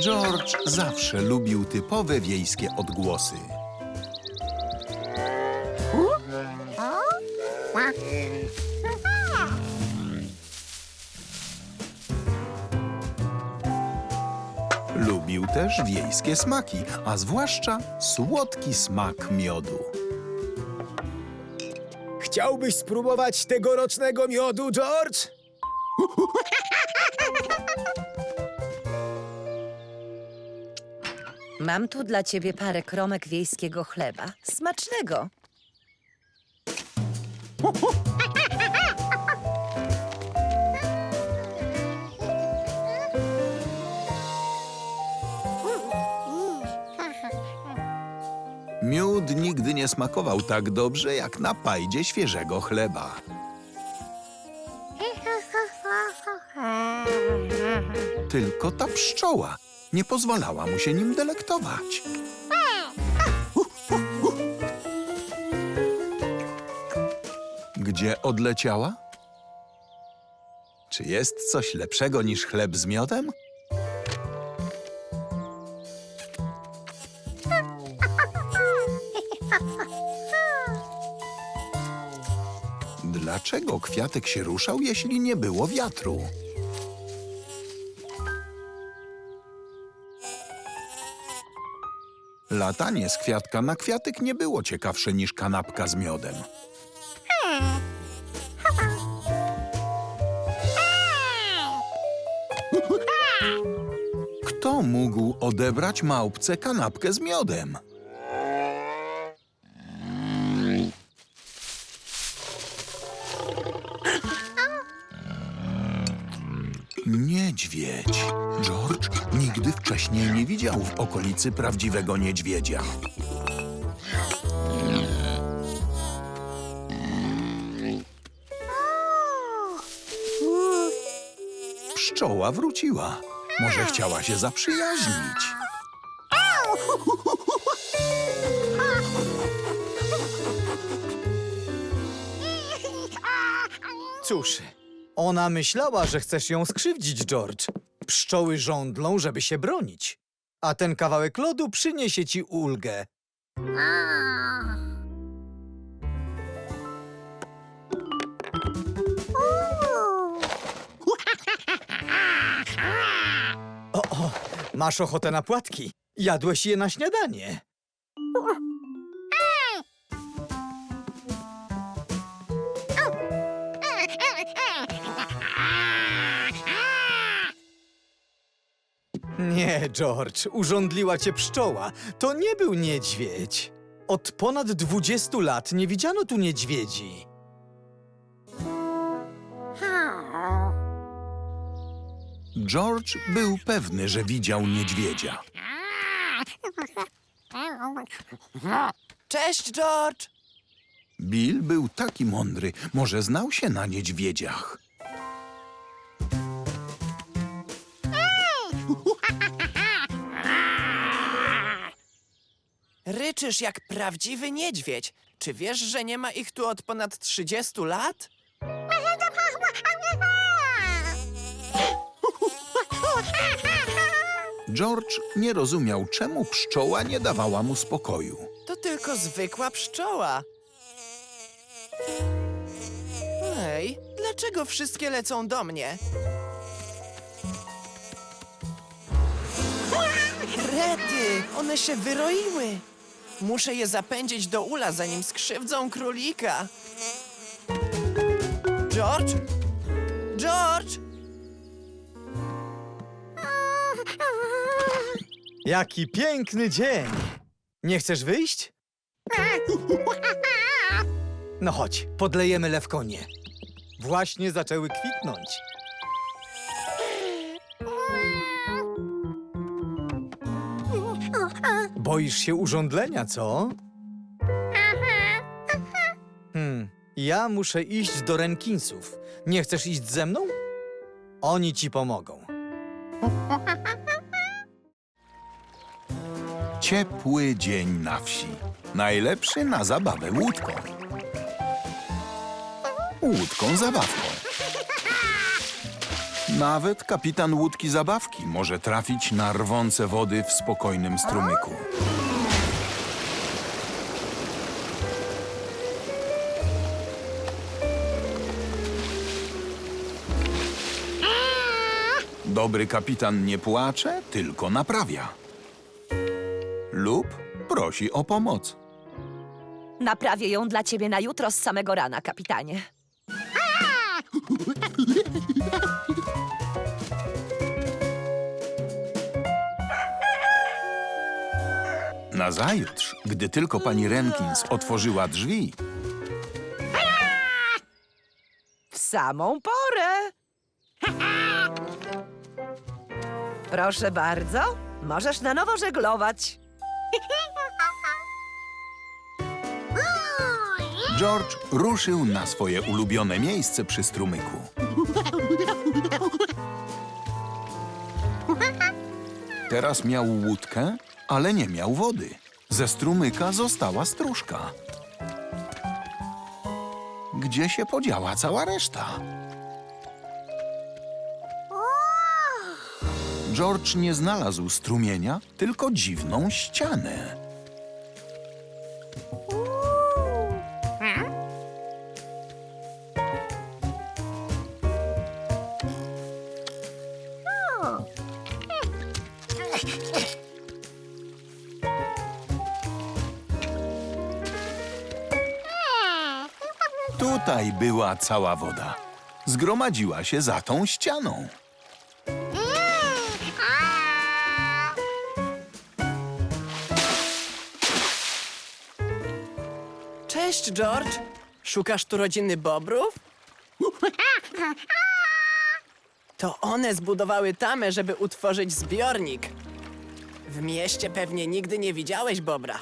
George zawsze lubił typowe wiejskie odgłosy. Lubił też wiejskie smaki, a zwłaszcza słodki smak miodu. Chciałbyś spróbować tegorocznego miodu, George? Mam tu dla ciebie parę kromek wiejskiego chleba. Smacznego. Miód nigdy nie smakował tak dobrze jak na pajdzie świeżego chleba. Tylko ta pszczoła nie pozwalała mu się nim delektować. Gdzie odleciała? Czy jest coś lepszego niż chleb z miodem? Dlaczego kwiatek się ruszał, jeśli nie było wiatru? Latanie z kwiatka na kwiatek nie było ciekawsze niż kanapka z miodem. Kto mógł odebrać małpce kanapkę z miodem? Niedźwiedź. George nigdy wcześniej nie widział w okolicy prawdziwego niedźwiedzia. Pszczoła wróciła. Może chciała się zaprzyjaźnić. Cóż, ona myślała, że chcesz ją skrzywdzić, George. Pszczoły żądlą, żeby się bronić. A ten kawałek lodu przyniesie ci ulgę. O, o, masz ochotę na płatki? Jadłeś je na śniadanie. Nie, George, urządliła cię pszczoła. To nie był niedźwiedź. Od ponad 20 lat nie widziano tu niedźwiedzi. George był pewny, że widział niedźwiedzia. Cześć, George! Bill był taki mądry, może znał się na niedźwiedziach. Ryczysz jak prawdziwy niedźwiedź. Czy wiesz, że nie ma ich tu od ponad 30 lat? George nie rozumiał, czemu pszczoła nie dawała mu spokoju. To tylko zwykła pszczoła. Ej, dlaczego wszystkie lecą do mnie? Rety, one się wyroiły. Muszę je zapędzić do ula, zanim skrzywdzą królika. George? George? Jaki piękny dzień! Nie chcesz wyjść? No chodź, podlejemy lewkonie. Właśnie zaczęły kwitnąć. Boisz się urządlenia, co? Hmm, ja muszę iść do Renkinsów. Nie chcesz iść ze mną? Oni ci pomogą. Ciepły dzień na wsi. Najlepszy na zabawę łódką. Łódką zabawką. Nawet kapitan łódki zabawki może trafić na rwące wody w spokojnym strumyku. Dobry kapitan nie płacze, tylko naprawia. Lub prosi o pomoc. Naprawię ją dla ciebie na jutro z samego rana, kapitanie. Nazajutrz, gdy tylko pani Renkins otworzyła drzwi, W samą porę. Proszę bardzo, możesz na nowo żeglować. George ruszył na swoje ulubione miejsce przy strumyku. Teraz miał łódkę, ale nie miał wody. Ze strumyka została stróżka. Gdzie się podziała cała reszta? George nie znalazł strumienia, tylko dziwną ścianę. Tutaj była cała woda. Zgromadziła się za tą ścianą. Cześć, George. Szukasz tu rodziny Bobrów? To one zbudowały tamę, żeby utworzyć zbiornik. W mieście pewnie nigdy nie widziałeś Bobra.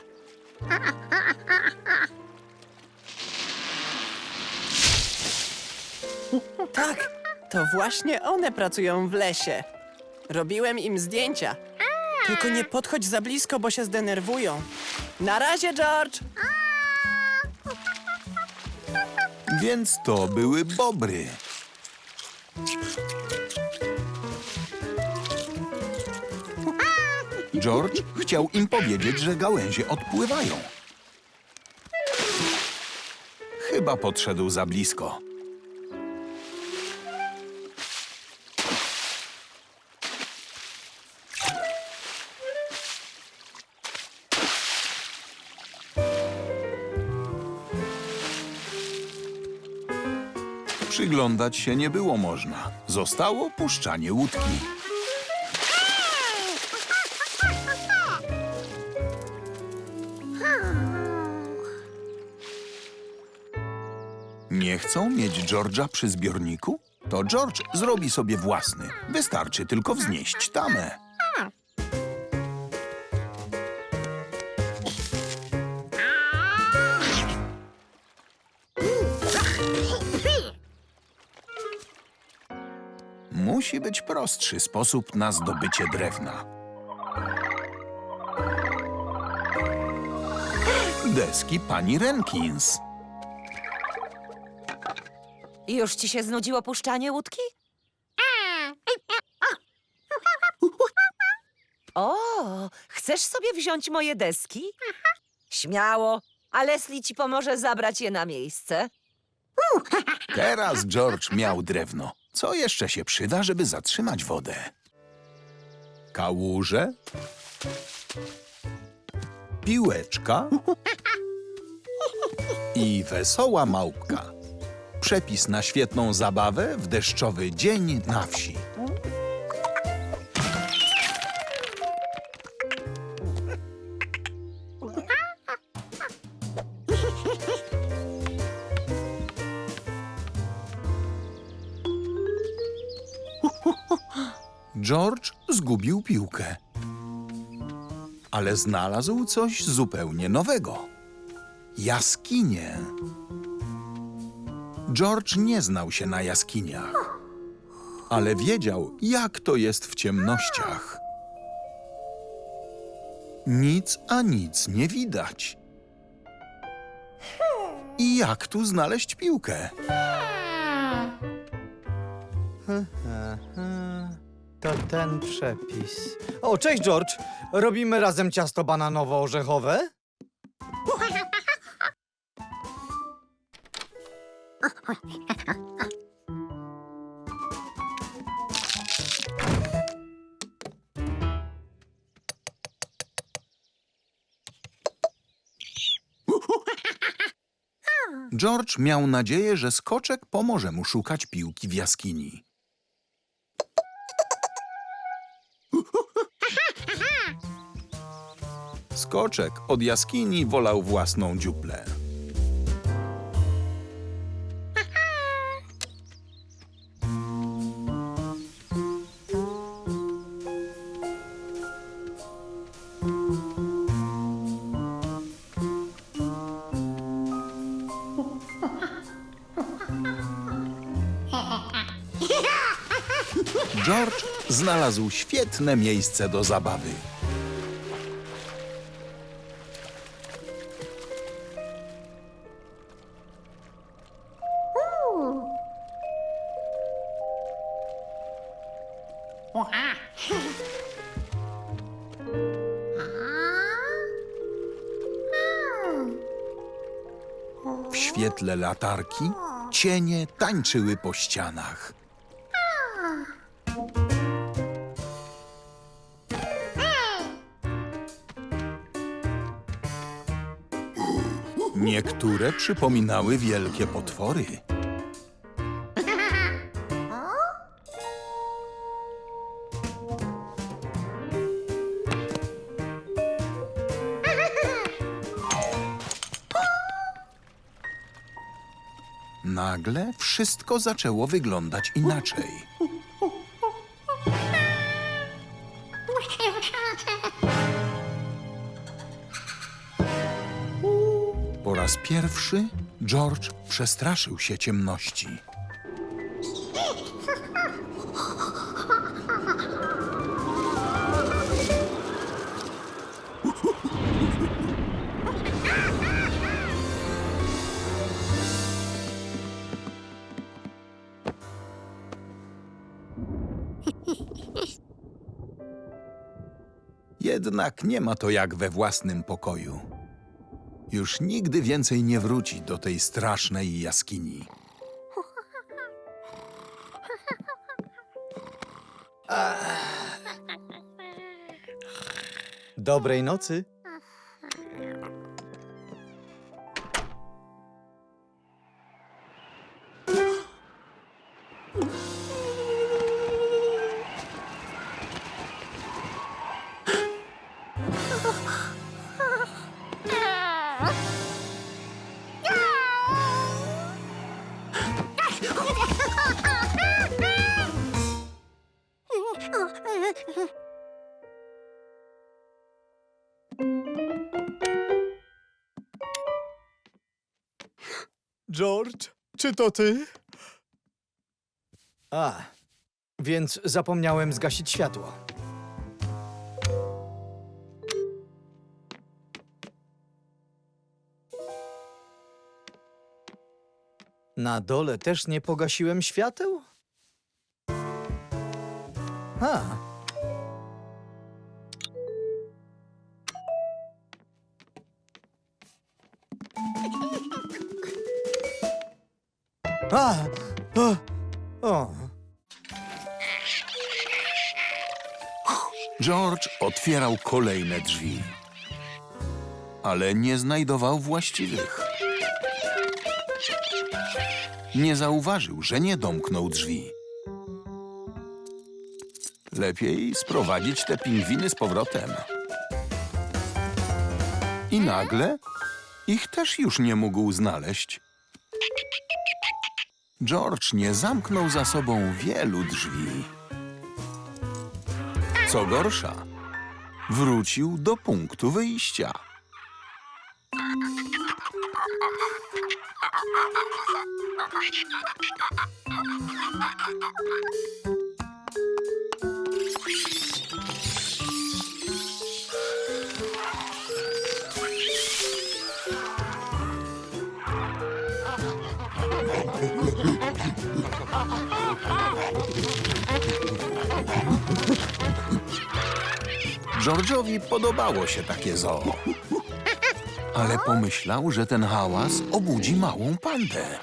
Tak, to właśnie one pracują w lesie. Robiłem im zdjęcia. Tylko nie podchodź za blisko, bo się zdenerwują. Na razie, George! Więc to były bobry. George chciał im powiedzieć, że gałęzie odpływają. Chyba podszedł za blisko. Przyglądać się nie było można. Zostało puszczanie łódki. Nie chcą mieć George'a przy zbiorniku? To George zrobi sobie własny. Wystarczy tylko wznieść tamę. Musi być prostszy sposób na zdobycie drewna. Deski pani Renkins. Już ci się znudziło puszczanie łódki? O, chcesz sobie wziąć moje deski? Śmiało, a Leslie ci pomoże zabrać je na miejsce. Teraz George miał drewno. Co jeszcze się przyda, żeby zatrzymać wodę? Kałuże? Piłeczka? I wesoła małpka. Przepis na świetną zabawę w deszczowy dzień na wsi. George zgubił piłkę. Ale znalazł coś zupełnie nowego. Jaskinie. George nie znał się na jaskiniach, ale wiedział, jak to jest w ciemnościach. Nic a nic nie widać. I jak tu znaleźć piłkę? To ten przepis. O, cześć George! Robimy razem ciasto bananowo-orzechowe? George miał nadzieję, że skoczek pomoże mu szukać piłki w jaskini. Skoczek od jaskini wolał własną dziuplę. George znalazł świetne miejsce do zabawy. Świetle latarki cienie tańczyły po ścianach. Niektóre przypominały wielkie potwory. Nagle wszystko zaczęło wyglądać inaczej. Po raz pierwszy George przestraszył się ciemności. Jednak nie ma to jak we własnym pokoju. Już nigdy więcej nie wróci do tej strasznej jaskini. Dobrej nocy. George, czy to ty? A, więc zapomniałem zgasić światło. Na dole też nie pogasiłem świateł? O! George otwierał kolejne drzwi, ale nie znajdował właściwych. Nie zauważył, że nie domknął drzwi. Lepiej sprowadzić te pingwiny z powrotem. I nagle ich też już nie mógł znaleźć. George nie zamknął za sobą wielu drzwi. Co gorsza, wrócił do punktu wyjścia. George'owi podobało się takie zoo. Ale pomyślał, że ten hałas obudzi małą pandę.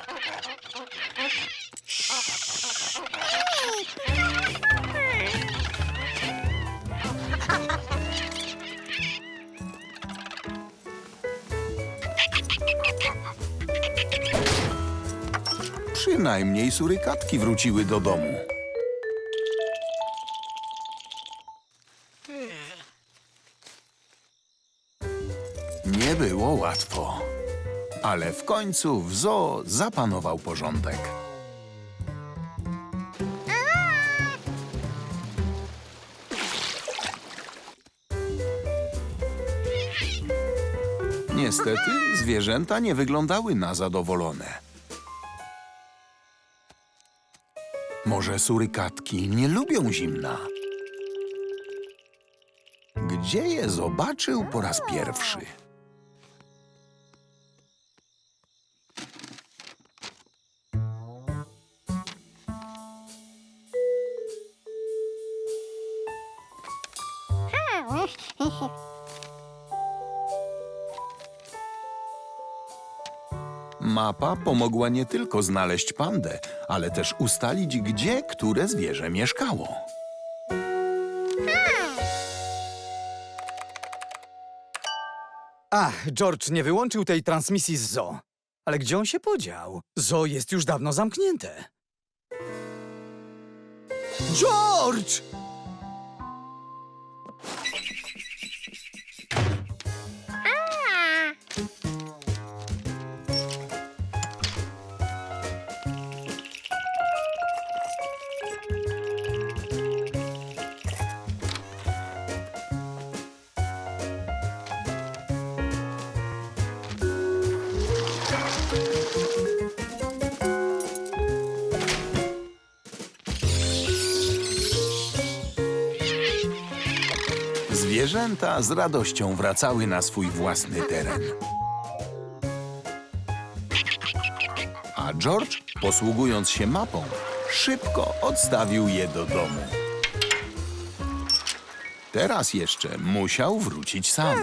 Przynajmniej surykatki wróciły do domu. Nie było łatwo, ale w końcu w zoo zapanował porządek. Niestety zwierzęta nie wyglądały na zadowolone. Może surykatki nie lubią zimna? Gdzie je zobaczył po raz pierwszy? Mapa pomogła nie tylko znaleźć pandę, ale też ustalić, gdzie które zwierzę mieszkało. Ach, George nie wyłączył tej transmisji z zoo. Ale gdzie on się podział? Zoo jest już dawno zamknięte. George! Zwierzęta z radością wracały na swój własny teren. A George, posługując się mapą, szybko odstawił je do domu. Teraz jeszcze musiał wrócić sam.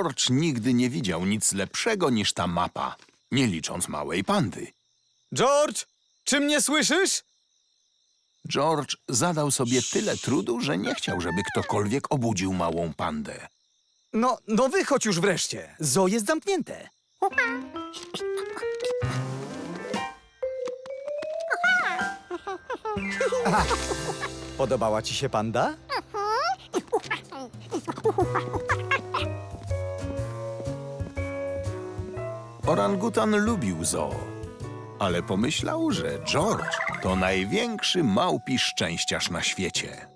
George nigdy nie widział nic lepszego niż ta mapa, nie licząc małej pandy. George! Czy mnie słyszysz? George zadał sobie tyle trudu, że nie chciał, żeby ktokolwiek obudził małą pandę. No, no wychodź już wreszcie. Zoo jest zamknięte. Aha. Podobała ci się panda? Orangutan lubił zoo, ale pomyślał, że George to największy małpi szczęściarz na świecie.